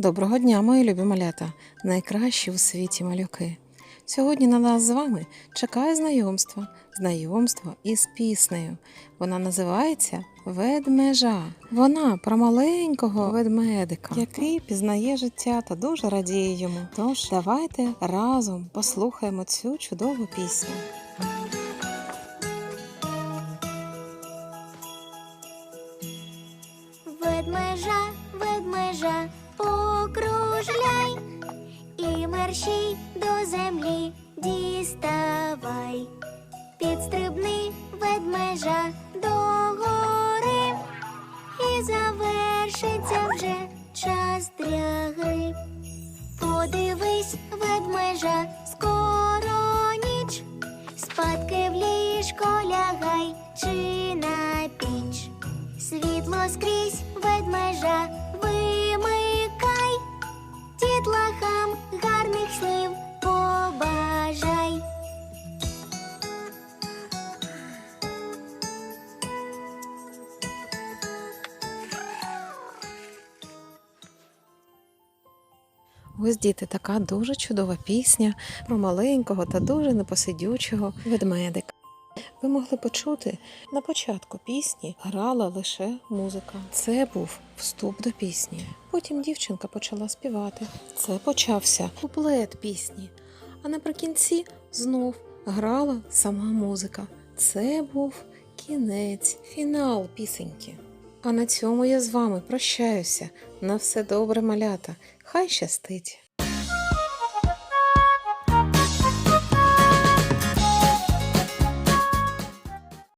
Доброго дня, мої любі малята, найкращі у світі малюки. Сьогодні на нас з вами чекає знайомство, знайомство із піснею. Вона називається Ведмежа. Вона про маленького ведмедика, який пізнає життя та дуже радіє йому. Тож давайте разом послухаємо цю чудову пісню. Ведмежа, ведмежа, покружляй і мерщій до землі діставай. Підстрибни ведмежа до гори і завершиться вже час дряги. Подивись, ведмежа, скоро ніч, спадки в ліжко лягай чи на піч. Світло скрізь ведмежа Ось діти, така дуже чудова пісня про маленького та дуже непосидючого ведмедика. Ви могли почути на початку пісні грала лише музика. Це був вступ до пісні. Потім дівчинка почала співати. Це почався куплет пісні. А наприкінці знов грала сама музика. Це був кінець, фінал пісеньки. А на цьому я з вами прощаюся. На все добре, малята. Хай щастить!